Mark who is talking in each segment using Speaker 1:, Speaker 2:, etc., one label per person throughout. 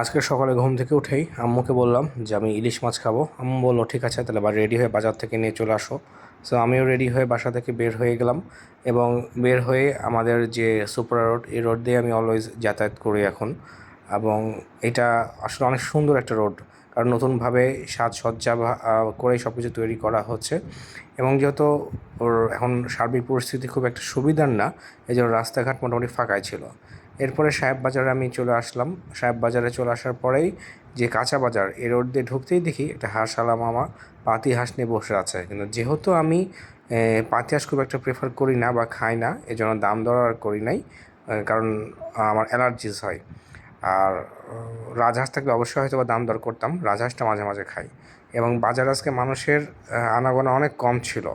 Speaker 1: আজকে সকালে ঘুম থেকে উঠেই আম্মুকে বললাম যে, আমি ইলিশ মাছ খাব। আম্মু বলল, ঠিক আছে, তাহলে বা রেডি হয়ে বাজার থেকে নিয়ে চলে আসো। সো আমিও রেডি হয়ে বাসা থেকে বের হয়ে গেলাম এবং বের হয়ে আমাদের যে সুপার রোড এই রোড দিয়ে আমি অলওয়েজ যাতায়াত করি এখন এবং এটা আসলে অনেক সুন্দর একটা রোড নতুনভাবে সাজসজ্জা করে সব কিছু তৈরি করা হচ্ছে। এবং যেহেতু ওর এখন সার্বিক পরিস্থিতি খুব একটা সুবিধার না, এই জন্য রাস্তাঘাট মোটামুটি ফাঁকাই ছিল। এরপরে সাহেব বাজারে আমি চলে আসলাম। সাহেব বাজারে চলে আসার পরেই যে কাঁচা বাজার এই রোড দিয়ে ঢুকতেই দেখি একটা হাঁসওয়ালা মামা পাতি হাঁস নিয়ে বসে আছে। কিন্তু যেহেতু আমি পাতি হাঁস খুব একটা প্রেফার করি না বা খাই না, এজন্য দাম দর আর করি নাই কারণ আমার অ্যালার্জিস হয়। আর রাজহাঁস থাকলে অবশ্যই হয়তো বা দাম দর করতাম। রাজহাঁসটা মাঝে মাঝে খাই। এবং বাজার আজকে মানুষের আনাগোনা অনেক কম ছিল।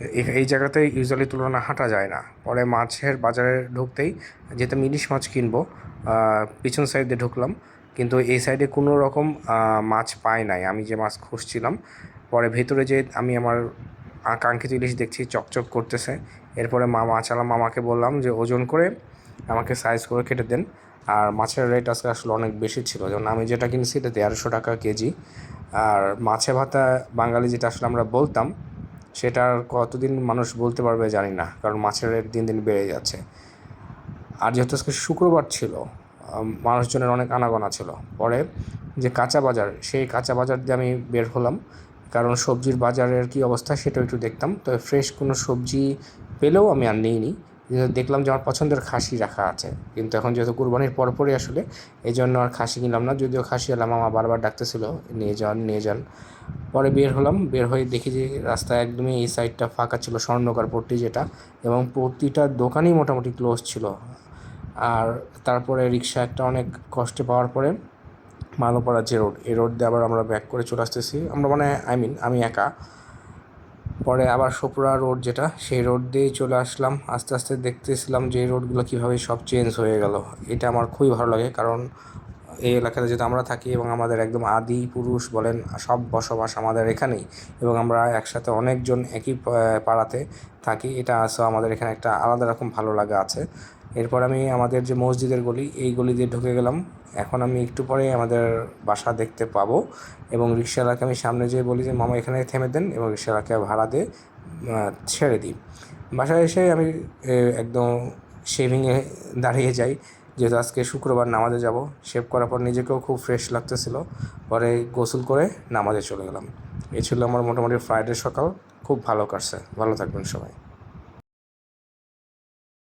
Speaker 1: এই- জায়গাতে ইউজুয়ালি তুলনা হাঁটা যায় না। পরে মাছের বাজারে ঢুকতেই যেহেতু আমি ইলিশ মাছ কিনবো পিছন সাইড ঢুকলাম। কিন্তু এই সাইডে কোনো রকম মাছ পাই নাই। আমি যে মাছ খুঁজছিলাম, পরে ভেতরে যে আমি আমার আকাঙ্ক্ষিত ইলিশ দেখছি, চকচক করতেছে। এরপরে মা মাছালা মামাকে বললাম যে, ওজন করে আমাকে সাইজ করে কেটে দেন। আর মাছের রেট আজকে আসলে অনেক বেশি ছিল। যেমন আমি যেটা কিনছি এটা দেড়শো টাকা কেজি। আর মাছে ভাতা বাঙালি যেটা আসলে আমরা বলতাম, সেটা আর কতদিন মানুষ বলতে পারবে জানি না, কারণ মাছের রেট দিন দিন বেড়ে যাচ্ছে। আর যেহেতু আজকে শুক্রবার ছিল মানুষজনের অনেক আনাগোনা ছিল। পরে যে কাঁচা বাজার, সেই কাঁচা বাজার দিয়ে আমি বের হলাম। কারণ সবজির বাজারের কি অবস্থা সেটাও একটু দেখতাম। তো ফ্রেশ কোনো সবজি পেলেও আমি আর নিইনি। দেখলাম যে আমার পছন্দের খাসি রাখা আছে। কিন্তু এখন যেহেতু কুরবানির পরপরই আসলে এই জন্য আর খাসি কিনলাম না। যদিও খাসি এলাম আমার বারবার ডাকতেছিল, নিয়ে যান নিয়ে যান। পরে বের হলাম, বের হয়ে দেখি যে রাস্তা একদমই এই সাইডটা ফাঁকা ছিল, স্বর্ণকার পট্টি যেটা, এবং প্রতিটা দোকানই মোটামুটি ক্লোজ ছিল। আর তারপরে রিক্সা একটা অনেক কষ্টে পাওয়ার পরে মালোপাড়া যে রোড, এই রোড দিয়ে আবার আমরা ব্যাক করে চলে আসতেছি। আমরা মানে আই মিন, আমি একা। পরে আবার সোপরা রোড যেটা, সেই রোড দিয়েই চলে আসলাম। আস্তে আস্তে দেখতেছিলাম যে রোডগুলো কীভাবে সব চেঞ্জ হয়ে গেল। এটা আমার খুবই ভালো লাগে, কারণ এই এলাকাতে যেহেতু আমরা থাকি এবং আমাদের একদম আদি পুরুষ বলেন, সব বসবাস আমাদের এখানেই এবং আমরা একসাথে অনেকজন একই পাড়াতে থাকি। এটা আছে আমাদের এখানে একটা আলাদা রকম ভালো লাগা আছে। এরপর আমি আমাদের যে মসজিদের গলি, এই গলি দিয়ে ঢুকে গেলাম। এখন আমি একটু পরে আমাদের বাসা দেখতে পাবো এবং রিক্সাওয়ালাকে আমি সামনে যেয়ে বলি যে, মামা, এখানে থেমে দেন এবং রিক্সাওয়ালাকে ভাড়া দিয়ে ছেড়ে দিই। বাসায় এসে আমি একদম শেভিংয়ে দাঁড়িয়ে যাই। যেহেতু আজকে শুক্রবার নামাজে যাব, শেভ করার পর নিজেকেও খুব ফ্রেশ লাগতেছিল। পরে গোসল করে নামাজে চলে গেলাম। এই ছিল আমার মোটামুটি ফ্রাইডে সকাল। খুব ভালো কাটছে। ভালো থাকবেন সবাই।